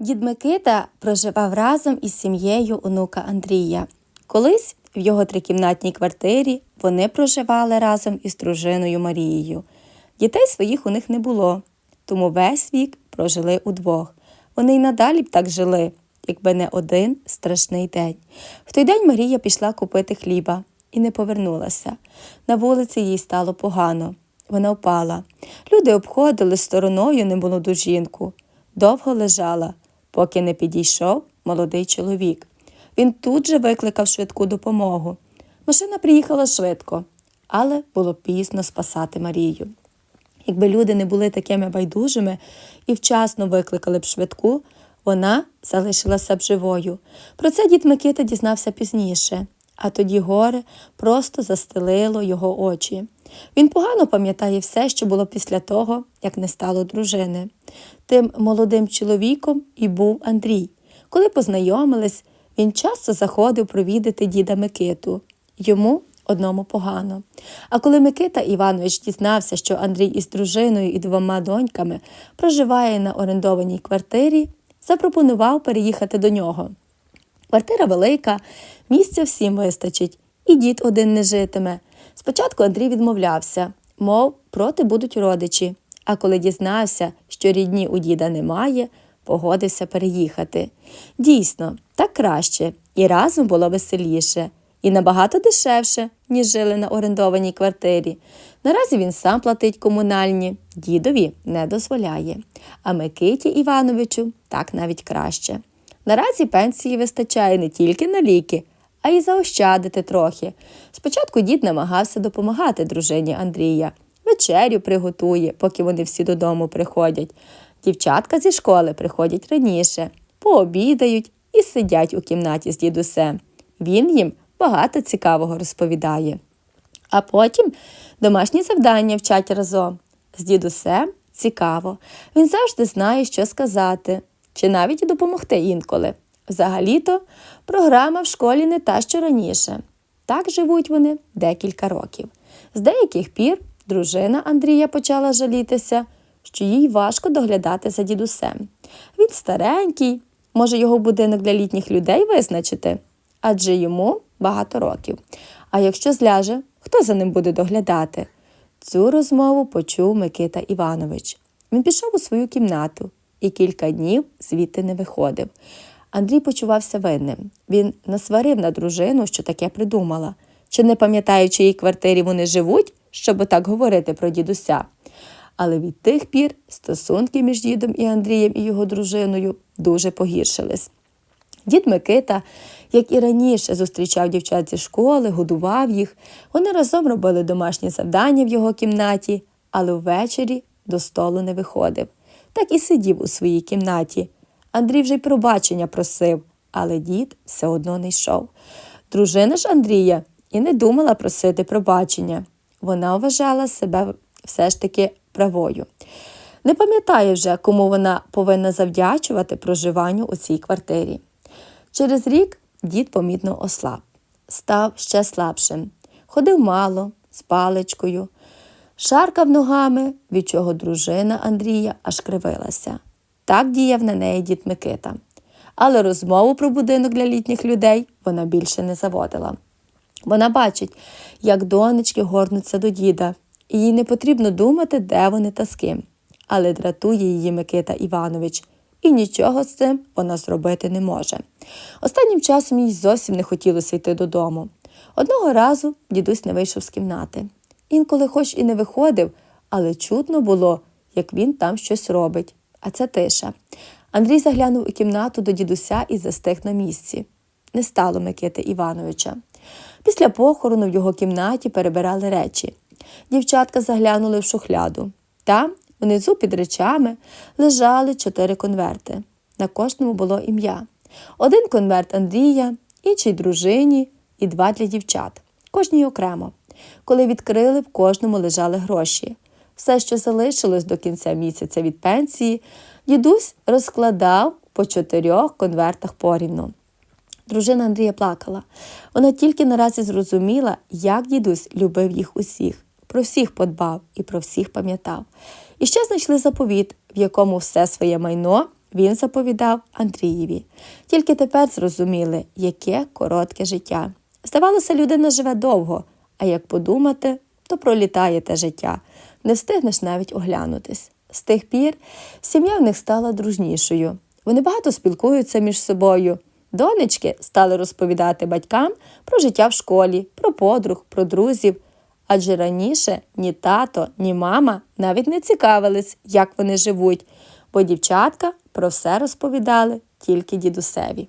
Дід Микита проживав разом із сім'єю онука Андрія. Колись в його трикімнатній квартирі вони проживали разом із дружиною Марією. Дітей своїх у них не було, тому весь вік прожили удвох. Вони й надалі б так жили, якби не один страшний день. В той день Марія пішла купити хліба і не повернулася. На вулиці їй стало погано. Вона впала. Люди обходили стороною немолоду жінку. Довго лежала, поки не підійшов молодий чоловік. Він тут же викликав швидку допомогу. Машина приїхала швидко, але було пізно спасати Марію. Якби люди не були такими байдужими і вчасно викликали б швидку, вона залишилася б живою. Про це дід Микита дізнався пізніше, а тоді горе просто застелило його очі. Він погано пам'ятає все, що було після того, як не стало дружини. Тим молодим чоловіком і був Андрій. Коли познайомились, він часто заходив провідати діда Микиту. Йому одному погано. А коли Микита Іванович дізнався, що Андрій із дружиною і двома доньками проживає на орендованій квартирі, запропонував переїхати до нього. Квартира велика, місця всім вистачить, і дід один не житиме. Спочатку Андрій відмовлявся, мов проти будуть родичі. А коли дізнався, що рідні у діда немає, погодився переїхати. Дійсно, так краще, і разом було веселіше, і набагато дешевше, ніж жили на орендованій квартирі. Наразі він сам платить комунальні, дідові не дозволяє, а Микиті Івановичу так навіть краще. Наразі пенсії вистачає не тільки на ліки, а й заощадити трохи. Спочатку дід намагався допомагати дружині Андрія. Вечерю приготує, поки вони всі додому приходять. Дівчатка зі школи приходять раніше, пообідають і сидять у кімнаті з дідусем. Він їм багато цікавого розповідає. А потім домашні завдання вчать разом. З дідусем цікаво. Він завжди знає, що сказати, чи навіть допомогти інколи. Взагалі-то програма в школі не та, що раніше. Так живуть вони декілька років. З деяких пір дружина Андрія почала жалітися, що їй важко доглядати за дідусем. Він старенький, може його будинок для літніх людей визначити, адже йому багато років. А якщо зляже, хто за ним буде доглядати? Цю розмову почув Микита Іванович. Він пішов у свою кімнату і кілька днів звідти не виходив. Андрій почувався винним. Він насварив на дружину, що таке придумала. Чи не пам'ятає, в чиїй квартирі вони живуть, щоб так говорити про дідуся. Але від тих пір стосунки між дідом і Андрієм і його дружиною дуже погіршились. Дід Микита, як і раніше, зустрічав дівчат зі школи, годував їх. Вони разом робили домашні завдання в його кімнаті, але ввечері до столу не виходив. Так і сидів у своїй кімнаті. Андрій вже й пробачення просив, але дід все одно не йшов. Дружина ж Андрія і не думала просити пробачення. Вона вважала себе все ж таки правою. Не пам'ятає вже, кому вона повинна завдячувати проживанню у цій квартирі. Через рік дід помітно ослаб, став ще слабшим, ходив мало, з паличкою, шаркав ногами, від чого дружина Андрія аж кривилася. Так діяв на неї дід Микита. Але розмову про будинок для літніх людей вона більше не заводила. Вона бачить, як донечки горнуться до діда, і їй не потрібно думати, де вони та з ким. Але дратує її Микита Іванович, і нічого з цим вона зробити не може. Останнім часом їй зовсім не хотілося йти додому. Одного разу дідусь не вийшов з кімнати. Інколи, хоч і не виходив, але чутно було, як він там щось робить. А це тиша. Андрій заглянув у кімнату до дідуся і застиг на місці. Не стало Микити Івановича. Після похорону в його кімнаті перебирали речі. Дівчатка заглянули в шухляду. Там, внизу під речами, лежали чотири конверти. На кожному було ім'я. Один конверт Андрія, інший дружині і два для дівчат. Кожній окремо. Коли відкрили, в кожному лежали гроші. Все, що залишилось до кінця місяця від пенсії, дідусь розкладав по чотирьох конвертах порівну. Дружина Андрія плакала. Вона тільки наразі зрозуміла, як дідусь любив їх усіх, про всіх подбав і про всіх пам'ятав. І ще знайшли заповіт, в якому все своє майно він заповідав Андрієві. Тільки тепер зрозуміли, яке коротке життя. Здавалося, людина живе довго, а як подумати, то пролітає те життя, не встигнеш навіть оглянутись. З тих пір сім'я в них стала дружнішою. Вони багато спілкуються між собою. Донечки стали розповідати батькам про життя в школі, про подруг, про друзів. Адже раніше ні тато, ні мама навіть не цікавились, як вони живуть, бо дівчатка про все розповідали тільки дідусеві.